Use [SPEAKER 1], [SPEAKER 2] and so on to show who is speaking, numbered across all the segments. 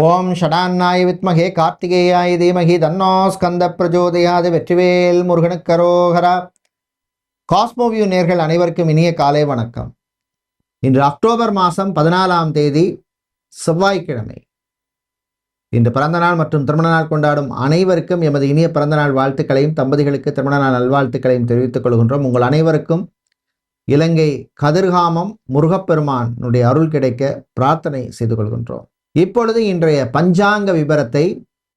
[SPEAKER 1] ஓம் ஷடான்னாய் வித்மகே கார்த்திகேயாய தீமகி தன்னோ ஸ்கந்த பிரஜோதயாது வெற்றிவேல் முருகனுக்கரோகரா காஸ்மோவியூ நேர்கள் அனைவருக்கும் இனிய காலை வணக்கம். இன்று அக்டோபர் மாதம் பதினாலாம் தேதி செவ்வாய்க்கிழமை. இன்று பிறந்தநாள் மற்றும் திருமண நாள் கொண்டாடும் அனைவருக்கும் எமது இனிய பிறந்த நாள் வாழ்த்துக்களையும் தம்பதிகளுக்கு திருமண நாள் நல்வாழ்த்துக்களையும் தெரிவித்துக் கொள்கின்றோம். உங்கள் அனைவருக்கும் இலங்கை கதிர்காமம் முருகப்பெருமானுடைய அருள் கிடைக்க பிரார்த்தனை செய்து கொள்கின்றோம். இப்பொழுது இன்றைய பஞ்சாங்க விபரத்தை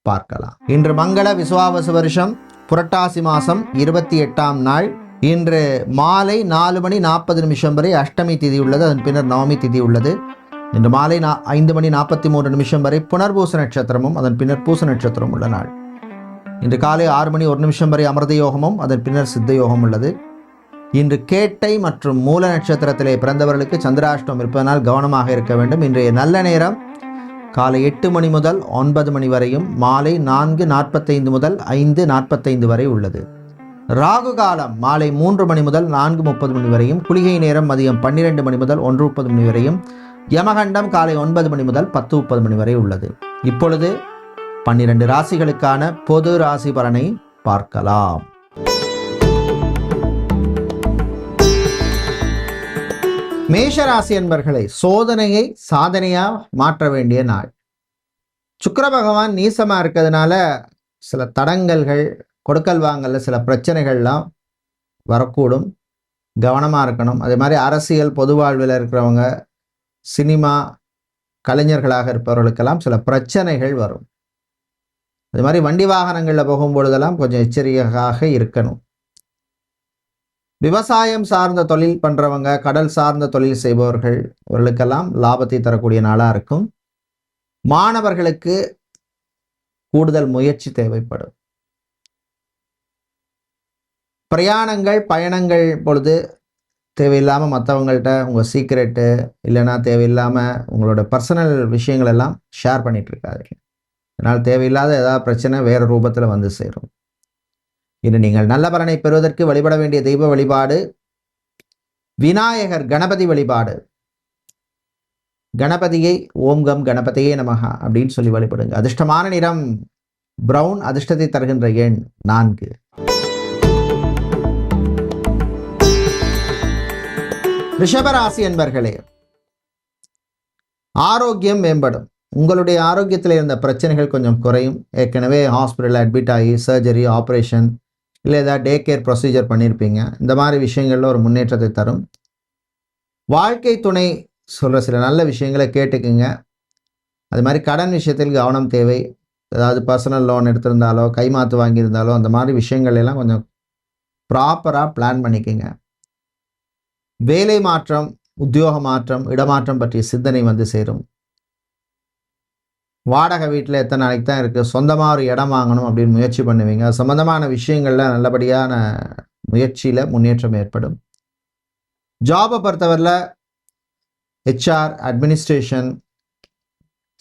[SPEAKER 1] பார்க்கலாம். இன்று மங்கள விசுவாவச வருஷம் புரட்டாசி மாதம் இருபத்தி எட்டாம் நாள். இன்று மாலை நாலு மணி நாற்பது நிமிஷம் வரை அஷ்டமி திதி உள்ளது அதன் பின்னர் நவமி திதி உள்ளது. இன்று மாலை நா ஐந்து மணி நாற்பத்தி மூன்று நிமிஷம் வரை புனர்பூச நட்சத்திரமும் அதன் பின்னர் பூச நட்சத்திரமும் உள்ள நாள். இன்று காலை ஆறு மணி ஒரு நிமிஷம் வரை அமிர்த யோகமும் அதன் பின்னர் சித்த யோகம் உள்ளது. இன்று கேட்டை மற்றும் மூல நட்சத்திரத்திலே பிறந்தவர்களுக்கு சந்திராஷ்டம் இருப்பதனால் கவனமாக இருக்க வேண்டும். இன்றைய நல்ல நேரம் காலை எட்டு மணி முதல் ஒன்பது மணி வரையும் மாலை நான்கு நாற்பத்தைந்து முதல் ஐந்து நாற்பத்தைந்து வரை உள்ளது. ராகு காலம் மாலை மூன்று மணி முதல் நான்கு முப்பது மணி வரையும் குளிகை நேரம் மதியம் பன்னிரெண்டு மணி முதல் ஒன்று முப்பது மணி வரையும் யமகண்டம் காலை ஒன்பது மணி முதல் பத்து முப்பது மணி வரை உள்ளது. இப்பொழுது பன்னிரண்டு ராசிகளுக்கான பொது ராசி பலனை பார்க்கலாம். மேஷராசி என்பர்களை சோதனையை சாதனையா மாற்ற வேண்டிய நாள். சுக்கர பகவான் நீசமா இருக்கிறதுனால சில தடங்கல்கள் கொடுக்கல் வாங்கல சில பிரச்சனைகள்லாம் வரக்கூடும். கவனமாக இருக்கணும். அதே மாதிரி அரசியல் பொது வாழ்வில் இருக்கிறவங்க சினிமா கலைஞர்களாக இருப்பவர்களுக்கெல்லாம் சில பிரச்சனைகள் வரும். அது மாதிரி வண்டி வாகனங்களில் போகும்பொழுதெல்லாம் கொஞ்சம் எச்சரிக்கையாக இருக்கணும். விவசாயம் சார்ந்த தொழில் பண்ணுறவங்க கடல் சார்ந்த தொழில் செய்பவர்கள் அவர்களுக்கெல்லாம் லாபத்தை தரக்கூடிய நாளாக இருக்கும். மாணவர்களுக்கு கூடுதல் முயற்சி தேவைப்படும். பிரயாணங்கள் பயணங்கள் பொழுது தேவையில்லாமல் மற்றவங்கள்ட்ட உங்கள் சீக்ரெட்டு இல்லைன்னா தேவையில்லாமல் உங்களோட பர்சனல் விஷயங்கள் எல்லாம் ஷேர் பண்ணிட்டு இருக்காதீங்க. அதனால் தேவையில்லாத ஏதாவது பிரச்சனை வேறு ரூபத்தில் வந்து சேரும். இன்று நீங்கள் நல்ல பலனை பெறுவதற்கு வழிபட வேண்டிய தெய்வ வழிபாடு விநாயகர் கணபதி வழிபாடு. கணபதியை ஓம் கம் கணபதியே நமகா அப்படின்னு சொல்லி வழிபடுங்க. அதிர்ஷ்டமான நிறம் பிரவுன் அதிர்ஷ்டத்தை தருகின்ற எண் நான்கு. ரிஷபராசி என்பர்களே ஆரோக்கியம் மேம்படும். உங்களுடைய ஆரோக்கியத்தில் இருந்த பிரச்சனைகள் கொஞ்சம் குறையும். ஏற்கனவே ஹாஸ்பிட்டலில் அட்மிட் ஆகி சர்ஜரி ஆப்ரேஷன் இல்லை ஏதாவது டே கேர் ப்ரொசீஜர் பண்ணியிருப்பீங்க இந்த மாதிரி விஷயங்களில் ஒரு முன்னேற்றத்தை தரும். வாழ்க்கை துணை சொல்கிற சில நல்ல விஷயங்களை கேட்டுக்குங்க. அது மாதிரி கடன் விஷயத்தில் கவனம் தேவை. ஏதாவது பர்சனல் லோன் எடுத்திருந்தாலோ கைமாத்து வாங்கியிருந்தாலோ அந்த மாதிரி விஷயங்கள் எல்லாம் கொஞ்சம் ப்ராப்பராக பிளான் பண்ணிக்கோங்க. வேலை மாற்றம் உத்தியோக மாற்றம் இடமாற்றம் பற்றிய சிந்தனை வந்து சேரும். வாடகை வீட்டில் எத்தனை நாளைக்கு தான் இருக்குது? சொந்தமாக ஒரு இடம் வாங்கணும் அப்படின்னு முயற்சி பண்ணுவீங்க. சம்மந்தமான விஷயங்களில் நல்லபடியான முயற்சியில் முன்னேற்றம் ஏற்படும். ஜாபை பொறுத்தவரையில் ஹெச்ஆர் அட்மினிஸ்ட்ரேஷன்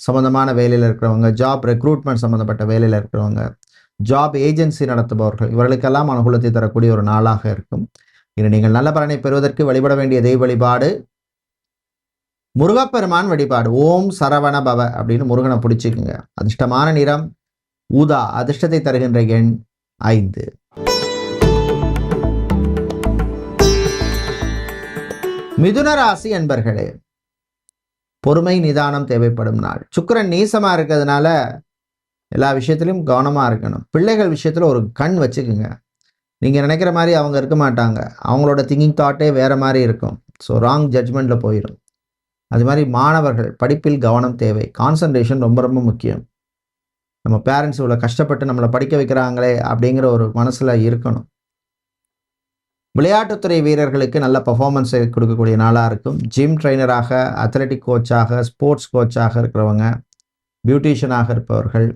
[SPEAKER 1] சம்மந்தமான வேலையில் இருக்கிறவங்க ஜாப் ரெக்ரூட்மெண்ட் சம்மந்தப்பட்ட வேலையில் இருக்கிறவங்க ஜாப் ஏஜென்சி நடத்துபவர்கள் இவர்களுக்கெல்லாம் அனுகூலத்தை தரக்கூடிய ஒரு நாளாக இருக்கும். இன்று நீங்கள் நல்ல பலனை பெறுவதற்கு வழிபட வேண்டிய தெய்வ வழிபாடு முருகப்பெருமான் வழிபாடு. ஓம் சரவண பவ அப்படின்னு முருகனை பிடிச்சிக்குங்க அதிர்ஷ்டமான நிறம் ஊதா அதிர்ஷ்டத்தை தருகின்ற எண் ஐந்து. மிதுன ராசி என்பர்களே பொறுமை நிதானம் தேவைப்படும் நாள். சுக்கிரன் நீசமா இருக்கிறதுனால எல்லா விஷயத்திலும் கவனமா இருக்கணும். பிள்ளைகள் விஷயத்துல ஒரு கண் வச்சுக்குங்க. நீங்கள் நினைக்கிற மாதிரி அவங்க இருக்க மாட்டாங்க. அவங்களோட திங்கிங் தாட்டே வேறு மாதிரி இருக்கும். ஸோ ராங் ஜட்ஜ்மெண்ட்டில் போயிடும் அது மாதிரி மாணவர்கள் படிப்பில் கவனம் தேவை. கான்சன்ட்ரேஷன் ரொம்ப ரொம்ப முக்கியம். நம்ம பேரண்ட்ஸ் இவ்வளோ கஷ்டப்பட்டு நம்மளை படிக்க வைக்கிறாங்களே அப்படிங்கிற ஒரு மனசில் இருக்கணும். விளையாட்டுத்துறை வீரர்களுக்கு நல்ல பர்ஃபார்மன்ஸை கொடுக்கக்கூடிய நாளாக இருக்கும். ஜிம் ட்ரைனராக அத்லெட்டிக் கோச்சாக ஸ்போர்ட்ஸ் கோச்சாக இருக்கிறவங்க பியூட்டிஷியனாக இருப்பவர்கள்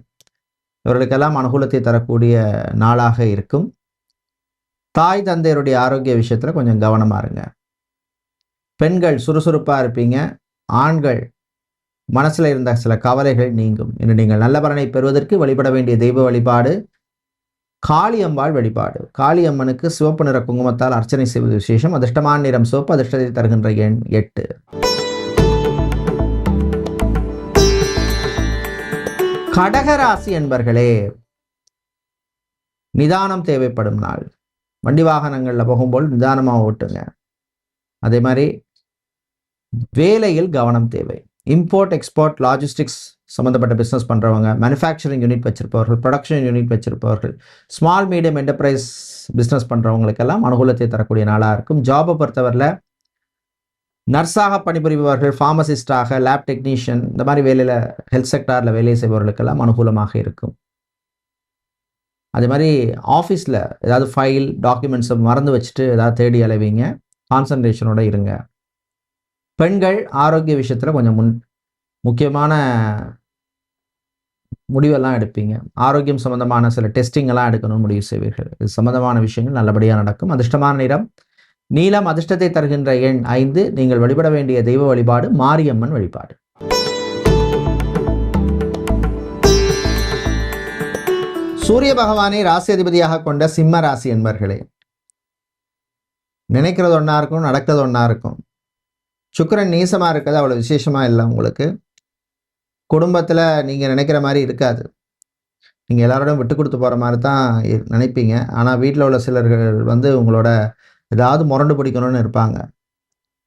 [SPEAKER 1] இவர்களுக்கெல்லாம் அனுகூலத்தை தரக்கூடிய நாளாக இருக்கும். தாய் தந்தையருடைய ஆரோக்கிய விஷயத்தில் கொஞ்சம் கவனமாக இருங்க. பெண்கள் சுறுசுறுப்பாக இருப்பீங்க. ஆண்கள் மனசில் இருந்த சில கவலைகள் நீங்கும். இன்று நீங்கள் நல்ல பலனை பெறுவதற்கு வழிபட வேண்டிய தெய்வ வழிபாடு காளியம்பாள் வழிபாடு. காளியம்மனுக்கு சிவப்பு நிற குங்குமத்தால் அர்ச்சனை செய்வது விசேஷம். அதிர்ஷ்டமான நிறம் சிவப்பு அதிர்ஷ்டத்தை தருகின்ற எண் எட்டு. கடகராசி என்பர்களே நிதானம் தேவைப்படும் நாள். வண்டி வாகனங்களில் போகும்போது நிதானமாக ஓட்டுங்க. அதே மாதிரி வேலையில் கவனம் தேவை. இம்போர்ட் எக்ஸ்போர்ட் லாஜிஸ்டிக்ஸ் சம்மந்தப்பட்ட பிஸ்னஸ் பண்ணுறவங்க மேனுஃபேக்சரிங் யூனிட் வச்சிருப்பவர்கள் ப்ரொடக்ஷன் யூனிட் வச்சிருப்பவர்கள் ஸ்மால் மீடியம் என்டர்பிரைஸ் பிஸ்னஸ் பண்ணுறவங்களுக்கெல்லாம் அனுகூலத்தை தரக்கூடிய நாளாக இருக்கும். ஜாபை பொறுத்தவரையில் நர்ஸாக பணிபுரிபவர்கள் ஃபார்மசிஸ்டாக லேப் டெக்னீஷியன் இந்த மாதிரி வேலையில் ஹெல்த் செக்டாரில் வேலை செய்பவர்களுக்கெல்லாம் அனுகூலமாக இருக்கும். அதே மாதிரி ஆஃபீஸில் ஏதாவது ஃபைல் டாக்குமெண்ட்ஸை மறந்து வச்சுட்டு ஏதாவது தேடி அலைவீங்க. கான்சன்ட்ரேஷனோடு இருங்க. பெண்கள் ஆரோக்கிய விஷயத்தில் கொஞ்சம் முன் முக்கியமான முடிவெல்லாம் எடுப்பீங்க. ஆரோக்கியம் சம்மந்தமான சில டெஸ்டிங் எல்லாம் எடுக்கணும்னு முடிவு செய்வீர்கள். இது சம்மந்தமான விஷயங்கள் நல்லபடியாக நடக்கும். அதிர்ஷ்டமான நிறம். நீலம் அதிர்ஷ்டத்தை தருகின்ற எண் ஐந்து. நீங்கள் வழிபட வேண்டிய தெய்வ வழிபாடு மாரியம்மன் வழிபாடு. சூரிய பகவானை ராசி அதிபதியாக கொண்ட சிம்ம ராசி என்பர்களே நினைக்கிறது ஒன்றா இருக்கும் நடக்கிறது ஒன்றா இருக்கும். சுக்கிரன் நீசமாக இருக்கிறது அவ்வளோ விசேஷமாக இல்லை உங்களுக்கு. குடும்பத்தில் நீங்கள் நினைக்கிற மாதிரி இருக்காது. நீங்கள் எல்லாரோடையும் விட்டு கொடுத்து போகிற மாதிரி தான் இரு- நினைப்பீங்க. ஆனால் வீட்டில் உள்ள சிலர்கள் வந்து உங்களோட ஏதாவது முரண்டு பிடிக்கணும்னு இருப்பாங்க.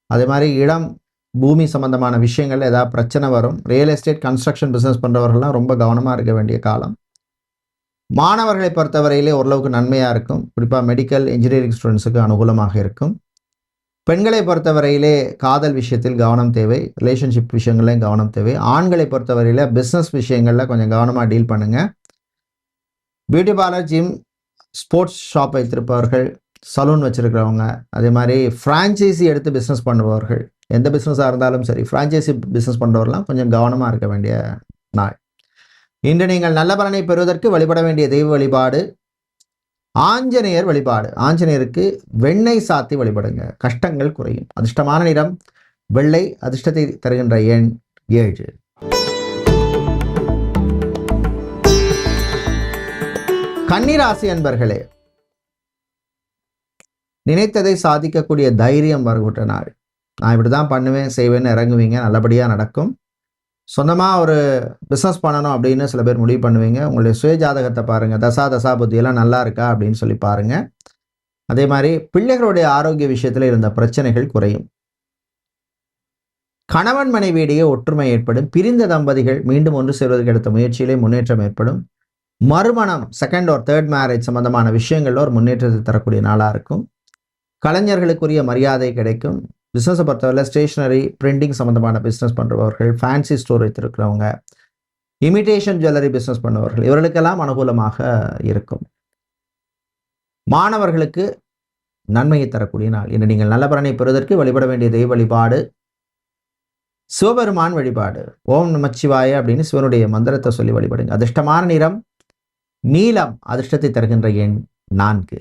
[SPEAKER 1] அதே மாதிரி இடம் பூமி சம்மந்தமான விஷயங்கள் ஏதாவது பிரச்சனை வரும். ரியல் எஸ்டேட் கன்ஸ்ட்ரக்ஷன் பிஸ்னஸ் பண்ணுறவர்கள்லாம் ரொம்ப கவனமாக இருக்க வேண்டிய காலம். மாணவர்களை பொறுத்தவரையிலே ஓரளவுக்கு நன்மையாக இருக்கும். குறிப்பாக மெடிக்கல் இன்ஜினியரிங் ஸ்டூடெண்ட்ஸுக்கு அனுகூலமாக இருக்கும். பெண்களை பொறுத்தவரையிலே காதல் விஷயத்தில் கவனம் தேவை ரிலேஷன்ஷிப் விஷயங்கள்லையும் கவனம் தேவை. ஆண்களை பொறுத்தவரையில் பிஸ்னஸ் விஷயங்களில் கொஞ்சம் கவனமாக டீல் பண்ணுங்கள் beauty parlour gym sports shop வைத்திருப்பவர்கள் சலூன் வச்சுருக்கிறவங்க அதே மாதிரி ஃப்ரான்ச்சைசி எடுத்து பிஸ்னஸ் பண்ணுபவர்கள் எந்த பிஸ்னஸாக இருந்தாலும் சரி ஃப்ரான்ச்சைசி பிஸ்னஸ் பண்ணுறவர்கள்லாம் கொஞ்சம் கவனமாக இருக்க வேண்டிய நாள். இன்று நீங்கள் நல்ல பலனை பெறுவதற்கு வழிபட வேண்டிய தெய்வ வழிபாடு ஆஞ்சநேயர் வழிபாடு. ஆஞ்சநேயருக்கு வெண்ணெய் சாத்தி வழிபடுங்க. கஷ்டங்கள் குறையும். அதிர்ஷ்டமான நிறம் வெள்ளை அதிர்ஷ்டத்தை தருகின்ற எண் ஏழு. கன்னிராசி அன்பர்களே நினைத்ததை சாதிக்கக்கூடிய தைரியம் வருகின்ற நாள். நான் இப்படி தான் பண்ணுவேன் செய்வேன்னு இறங்குவீங்க நல்லபடியாக நடக்கும். சொந்தமாக ஒரு பிஸ்னஸ் பண்ணணும் அப்படின்னு சில பேர் முடிவு பண்ணுவீங்க. உங்களுடைய சுய ஜாதகத்தை பாருங்கள் தசா தசா புத்தியெல்லாம் நல்லா இருக்கா அப்படின்னு சொல்லி பாருங்கள் அதே மாதிரி பிள்ளைகளுடைய ஆரோக்கிய விஷயத்தில் இருந்த பிரச்சனைகள் குறையும். கணவன் மனைவியிடையே ஒற்றுமை ஏற்படும். பிரிந்த தம்பதிகள் மீண்டும் ஒன்று சேர்வதற்கு எடுத்த முயற்சியிலே முன்னேற்றம் ஏற்படும். மறுமணம் செகண்ட் ஒரு தேர்ட் மேரேஜ் சம்பந்தமான விஷயங்களில் ஒரு முன்னேற்றத்தை தரக்கூடிய நாளாக இருக்கும். கலைஞர்களுக்குரிய மரியாதை கிடைக்கும். பிஸ்னஸை பொறுத்தவரை ஸ்டேஷனரி பிரிண்டிங் சம்மந்தமான பிஸ்னஸ் பண்ணுறவர்கள் ஃபேன்சி ஸ்டோர் வைத்திருக்கிறவங்க இமிட்டேஷன் ஜுவல்லரி பிஸ்னஸ் பண்ணுபவர்கள் இவர்களுக்கெல்லாம் அனுகூலமாக இருக்கும். மாணவர்களுக்கு நன்மையை தரக்கூடிய நாள். இன்று நீங்கள் நல்ல பலனை பெறுவதற்கு வழிபட வேண்டிய தெய்வ வழிபாடு சிவபெருமான் வழிபாடு ஓம் நமச்சிவாய அப்படின்னு சிவனுடைய மந்திரத்தை சொல்லி வழிபடுங்க. அதிர்ஷ்டமான நிறம் நீலம் அதிர்ஷ்டத்தை தருகின்ற எண் நான்கு.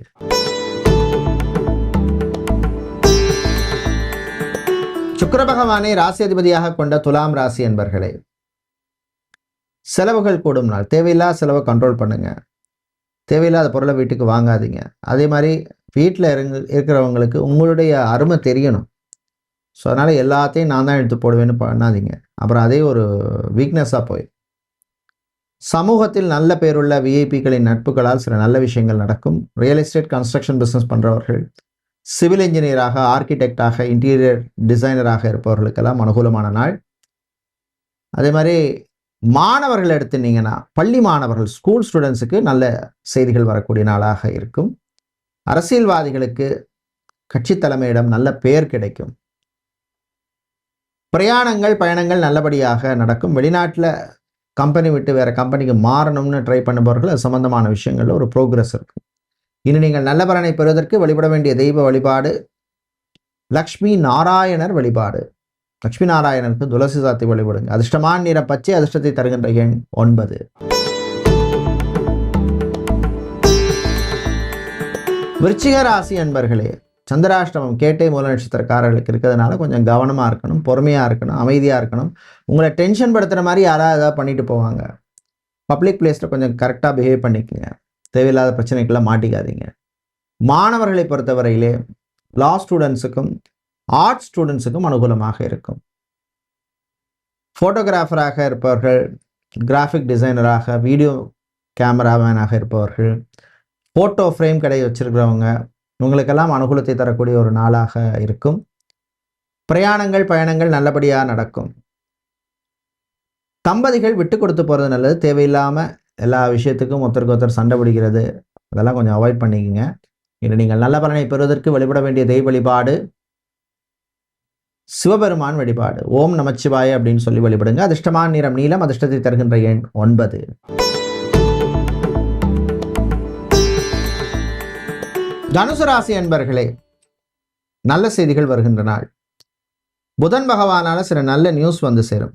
[SPEAKER 1] சுக்கர பகவானை ராசி அதிபதியாக கொண்ட துலாம் ராசி என்பர்களே செலவுகள் கூடும் நாள். தேவையில்லாத செலவை கண்ட்ரோல் பண்ணுங்க. தேவையில்லாத பொருளை வீட்டுக்கு வாங்காதீங்க. அதே மாதிரி வீட்டில் இருங்க இருக்கிறவங்களுக்கு உங்களுடைய அருமை தெரியணும். ஸோ அதனால் எல்லாத்தையும் நான் தான் எடுத்து போடுவேன்னு பண்ணாதீங்க. அப்புறம் அதே ஒரு வீக்னஸாக போய் சமூகத்தில் நல்ல பேருள்ள விஐபிகளின் நட்புகளால் சில நல்ல விஷயங்கள் நடக்கும். ரியல் எஸ்டேட் கன்ஸ்ட்ரக்ஷன் பிஸ்னஸ் பண்ணுறவர்கள் சிவில் இன்ஜினியராக ஆர்கிடெக்டாக இன்டீரியர் டிசைனராக இருப்பவர்களுக்கெல்லாம் அனுகூலமான நாள். அதே மாதிரி மாணவர்கள் எடுத்துனீங்கன்னா பள்ளி மாணவர்கள் ஸ்கூல் ஸ்டூடெண்ட்ஸுக்கு நல்ல செய்திகள் வரக்கூடிய நாளாக இருக்கும். அரசியல்வாதிகளுக்கு கட்சி தலைமையிடம் நல்ல பெயர் கிடைக்கும். பிரயாணங்கள் பயணங்கள் நல்லபடியாக நடக்கும். வெளிநாட்டில் கம்பெனி விட்டு வேறு கம்பெனிக்கு மாறணும்னு ட்ரை பண்ணுபவர்கள் அது சம்பந்தமான விஷயங்களில் ஒரு ப்ரோக்ரஸ் இருக்கும். இனி நீங்கள் நல்ல பலனை பெறுவதற்கு வழிபட வேண்டிய தெய்வ வழிபாடு. லக்ஷ்மி நாராயணர் வழிபாடு. லக்ஷ்மி நாராயணனுக்கு துளசி சாத்தி வழிபடுங்க. அதிர்ஷ்டமான நிற பச்சை அதிர்ஷ்டத்தை தருகின்ற எண் ஒன்பது. விருச்சிக ராசி அன்பர்களே சந்திராஷ்டமம் கேட்டை மூல நட்சத்திரக்காரர்களுக்கு இருக்கிறதுனால கொஞ்சம் கவனமாக இருக்கணும் பொறுமையாக இருக்கணும் அமைதியாக இருக்கணும். உங்களை டென்ஷன் படுத்துகிற மாதிரி யாராவது ஏதாவது பண்ணிட்டு போவாங்க. பப்ளிக் பிளேஸில் கொஞ்சம் கரெக்டாக பிஹேவ் பண்ணிக்கங்க. தேவையில்லாத பிரச்சனைக்குள்ள மாட்டிக்காதீங்க. மாணவர்களை பொறுத்தவரையிலே லா ஸ்டூடெண்ட்ஸுக்கும் ஆர்ட் ஸ்டூடெண்ட்ஸுக்கும் அனுகூலமாக இருக்கும். ஃபோட்டோகிராஃபராக இருப்பவர்கள் கிராஃபிக் டிசைனராக வீடியோ கேமராமேனாக இருப்பவர்கள் ஃபோட்டோ ஃப்ரேம் கடை வச்சுருக்கிறவங்க உங்களுக்கெல்லாம் அனுகூலத்தை தரக்கூடிய ஒரு நாளாக இருக்கும். பிரயாணங்கள் பயணங்கள் நல்லபடியாக நடக்கும். தம்பதிகள் விட்டு கொடுத்து போகிறது நல்லது தேவையில்லாமல் எல்லா விஷயத்துக்கும் ஒருத்தருக்கு ஒருத்தர் சண்டை பிடிக்கிறது அதெல்லாம் கொஞ்சம் அவாய்ட் பண்ணிக்கோங்க. இன்று நீங்கள் நல்ல பலனை பெறுவதற்கு வழிபட வேண்டிய தெய்வ வழிபாடு சிவபெருமான் வழிபாடு. ஓம் நமச்சிவாய அப்படின்னு சொல்லி வழிபடுங்க. அதிர்ஷ்டமான நிறம் நீளம் அதிர்ஷ்டத்தை தருகின்ற எண் ஒன்பது. தனுசு ராசி அன்பர்களே நல்ல செய்திகள் வருகின்ற நாள். புதன் பகவானால சில நல்ல நியூஸ் வந்து சேரும்.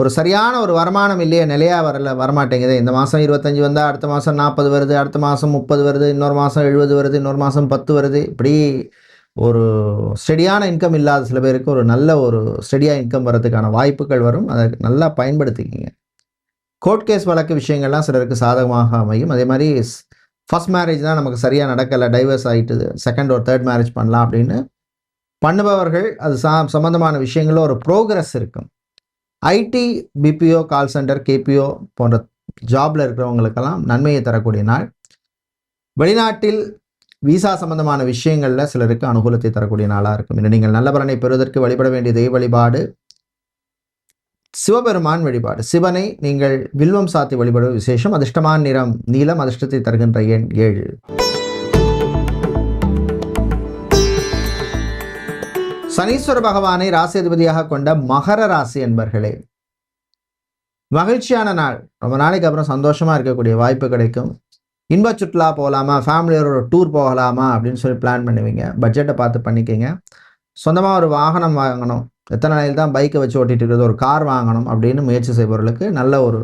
[SPEAKER 1] ஒரு சரியான ஒரு வருமானம் இல்லையே நிலையாக வரல வரமாட்டேங்குது. இந்த மாதம் இருபத்தஞ்சி வந்தால் அடுத்த மாதம் நாற்பது வருது அடுத்த மாதம் முப்பது வருது இன்னொரு மாதம் எழுபது வருது இன்னொரு மாதம் பத்து வருது. இப்படி ஒரு ஸ்டெடியான இன்கம் இல்லாத சில பேருக்கு ஒரு நல்ல ஒரு ஸ்டெடியாக இன்கம் வரதுக்கான வாய்ப்புகள் வரும். அதை நல்லா பயன்படுத்திக்கிங்க. கோர்ட் கேஸ் வழக்கு விஷயங்கள்லாம் சிலருக்கு சாதகமாக அமையும். அதே மாதிரி ஃபஸ்ட் மேரேஜ் தான் நமக்கு சரியாக நடக்கலை டைவர்ஸ் ஆகிட்டுது செகண்ட் ஒரு தேர்ட் மேரேஜ் பண்ணலாம் அப்படின்னு பண்ணுபவர்கள் அது சா சம்மந்தமான விஷயங்களில் ஒரு ப்ரோக்ரஸ் இருக்கும். IT BPO call centre KPO போன்ற ஜாபில் இருக்கிறவங்களுக்கெல்லாம் நன்மையை தரக்கூடிய நாள். வெளிநாட்டில் விசா சம்பந்தமான விஷயங்களில் சிலருக்கு அனுகூலத்தை தரக்கூடிய நாளாக இருக்கும். இன்று நீங்கள் நல்ல பலனை பெறுவதற்கு வழிபட வேண்டிய தெய்வ வழிபாடு சிவபெருமான் வழிபாடு. சிவனை நீங்கள் வில்வம் சாத்தி வழிபடுவது விசேஷம். அதிர்ஷ்டமான நிறம் நீளம் அதிர்ஷ்டத்தை தருகின்ற எண் ஏழு. சனீஸ்வர பகவானை ராசி கொண்ட மகர ராசி என்பர்களே மகிழ்ச்சியான நாள். ரொம்ப நாளைக்கு அப்புறம் சந்தோஷமாக இருக்கக்கூடிய வாய்ப்பு கிடைக்கும். இன்ப சுற்றுலா போகலாமா? ஃபேமிலியோட டூர் போகலாமா? அப்படின்னு சொல்லி பிளான் பண்ணுவீங்க. பட்ஜெட்டை பார்த்து பண்ணிக்கோங்க. சொந்தமாக ஒரு வாகனம் வாங்கணும். எத்தனை நாளையில் தான் பைக்கை வச்சு ஓட்டிகிட்டு இருக்கிறது? ஒரு கார் வாங்கணும் அப்படின்னு முயற்சி செய்பவர்களுக்கு நல்ல ஒரு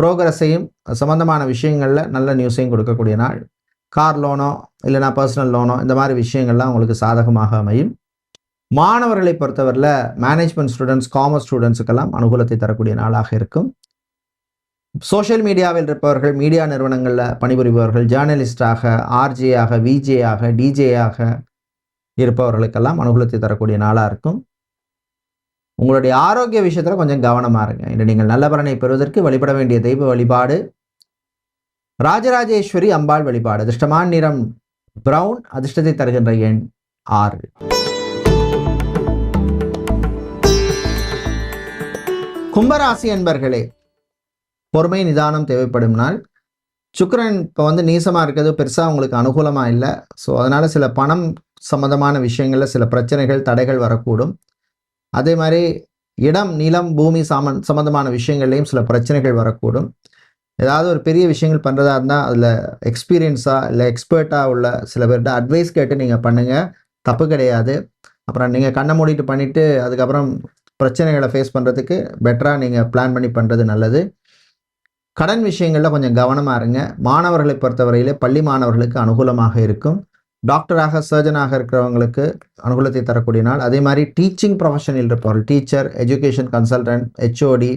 [SPEAKER 1] ப்ரோக்ரஸையும் சம்மந்தமான விஷயங்களில் நல்ல நியூஸையும் கொடுக்கக்கூடிய நாள். கார் லோனோ இல்லைனா பர்சனல் லோனோ இந்த மாதிரி விஷயங்கள்லாம் உங்களுக்கு சாதகமாக அமையும். மாணவர்களை பொறுத்தவரையில் மேனேஜ்மெண்ட் ஸ்டூடெண்ட்ஸ் காமர்ஸ் ஸ்டூடெண்ட்ஸுக்கெல்லாம் அனுகூலத்தை தரக்கூடிய நாளாக இருக்கும். சோஷியல் மீடியாவில் இருப்பவர்கள் மீடியா நிறுவனங்களில் பணிபுரிபவர்கள் ஜேர்னலிஸ்டாக ஆர்ஜேயாக விஜேயாக டிஜேயாக இருப்பவர்களுக்கெல்லாம் அனுகூலத்தை தரக்கூடிய நாளாக இருக்கும். உங்களுடைய ஆரோக்கிய விஷயத்தில் கொஞ்சம் கவனமாக இருங்க. இன்று நீங்கள் நல்ல பலனை பெறுவதற்கு வழிபட வேண்டிய தெய்வ வழிபாடு ராஜராஜேஸ்வரி அம்பாள் வழிபாடு அதிர்ஷ்டமான நிறம் பிரவுன் அதிர்ஷ்டத்தை தருகின்ற எண் ஆறு. கும்பராசி என்பர்களே பொறுமை நிதானம் தேவைப்படும் நாள். சுக்கரன் இப்போ வந்து நீசமாக இருக்கிறது பெருசாக உங்களுக்கு அனுகூலமாக இல்லை. ஸோ அதனால் சில பணம் சம்மந்தமான விஷயங்களில் சில பிரச்சனைகள் தடைகள் வரக்கூடும். அதே மாதிரி இடம் நிலம் பூமி சமன் சம்மந்தமான விஷயங்கள்லையும் சில பிரச்சனைகள் வரக்கூடும். ஏதாவது ஒரு பெரிய விஷயங்கள் பண்ணுறதா இருந்தால் அதில் எக்ஸ்பீரியன்ஸாக இல்லை எக்ஸ்பர்ட்டாக உள்ள சில பேர்கிட்ட அட்வைஸ் கேட்டு நீங்கள் பண்ணுங்கள் தப்பு கிடையாது. அப்புறம் நீங்கள் கண்ணை மூடிட்டு பண்ணிவிட்டு அதுக்கப்புறம் பிரச்சனைகளை ஃபேஸ் பண்ணுறதுக்கு பெட்டராக நீங்கள் பிளான் பண்ணி பண்ணுறது நல்லது. கடன் விஷயங்களில் கொஞ்சம் கவனமாக இருங்க. மாணவர்களை பொறுத்தவரையில் பள்ளி மாணவர்களுக்கு அனுகூலமாக இருக்கும். டாக்டராக சர்ஜனாக இருக்கிறவங்களுக்கு அனுகூலத்தை தரக்கூடிய நாள். அதே மாதிரி டீச்சிங் ப்ரொஃபஷனில் இருப்பவர்கள் teacher education consultant HOD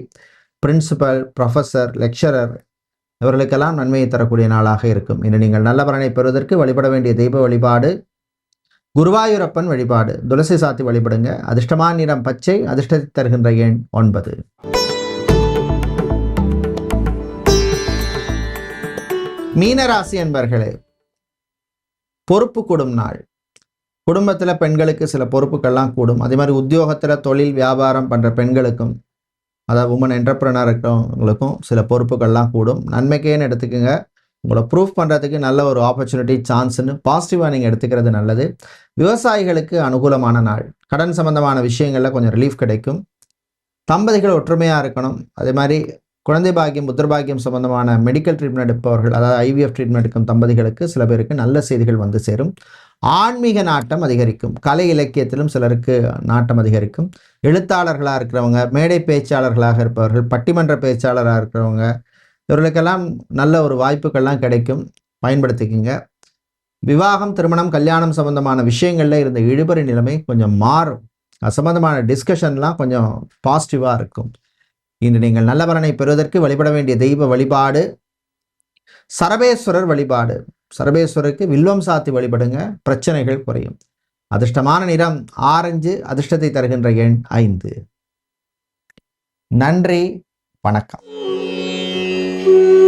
[SPEAKER 1] principal professor lecturer இவர்களுக்கெல்லாம் நன்மையை தரக்கூடிய நாளாக இருக்கும். இன்று நீங்கள் நல்ல பலனை பெறுவதற்கு வழிபட வேண்டிய தெய்வ வழிபாடு குருவாயூரப்பன் வழிபாடு. துளசி சாத்தி வழிபடுங்க. அதிர்ஷ்டமான நிறம் பச்சை அதிர்ஷ்டத்தை தருகின்ற எண் ஒன்பது. மீனராசி என்பர்களே பொறுப்பு கூடும் நாள். குடும்பத்தில் பெண்களுக்கு சில பொறுப்புகள்லாம் கூடும். அதே மாதிரி உத்தியோகத்தில் தொழில் வியாபாரம் பண்ணுற பெண்களுக்கும் அதாவது உமன் என்டர்பிரனர் இருக்கிறவங்களுக்கும் சில பொறுப்புகள்லாம் கூடும். நன்மைக்கேன்னு எடுத்துக்கோங்க. உங்களை ப்ரூஃப் பண்ணுறதுக்கு நல்ல ஒரு ஆப்பர்ச்சுனிட்டி சான்ஸ்னு பாசிட்டிவாக நீங்கள் எடுத்துக்கிறது நல்லது. விவசாயிகளுக்கு அனுகூலமான நாள். கடன் சம்மந்தமான விஷயங்களில் கொஞ்சம் ரிலீஃப் கிடைக்கும். தம்பதிகள் ஒற்றுமையாக இருக்கணும். அதே மாதிரி குழந்தை பாக்கியம் புத்திர பாக்கியம் சம்பந்தமான மெடிக்கல் ட்ரீட்மெண்ட் எடுப்பவர்கள் அதாவது ஐவிஎஃப் ட்ரீட்மெண்ட் எடுக்கும் தம்பதிகளுக்கு சில பேருக்கு நல்ல செய்திகள் வந்து சேரும். ஆன்மீக நாட்டம் அதிகரிக்கும். கலை இலக்கியத்திலும் சிலருக்கு நாட்டம் அதிகரிக்கும். எழுத்தாளர்களாக இருக்கிறவங்க மேடை பேச்சாளர்களாக இருப்பவர்கள் பட்டிமன்ற பேச்சாளராக இருக்கிறவங்க இவர்களுக்கெல்லாம் நல்ல ஒரு வாய்ப்புகள்லாம் கிடைக்கும். பயன்படுத்திக்கிங்க. விவாகம் திருமணம் கல்யாணம் சம்பந்தமான விஷயங்களில் இருந்த இழுபறி நிலைமை கொஞ்சம் மாறும். அது சம்பந்தமான டிஸ்கஷன்லாம் கொஞ்சம் பாசிட்டிவாக இருக்கும். இன்று நீங்கள் நல்ல பலனை பெறுவதற்கு வழிபட வேண்டிய தெய்வ வழிபாடு சரபேஸ்வரர் வழிபாடு. சரபேஸ்வரருக்கு வில்வம் சாத்தி வழிபடுங்க பிரச்சனைகள் குறையும். அதிர்ஷ்டமான நிறம் ஆரஞ்சு அதிர்ஷ்டத்தை தருகின்ற எண் ஐந்து. நன்றி வணக்கம். you.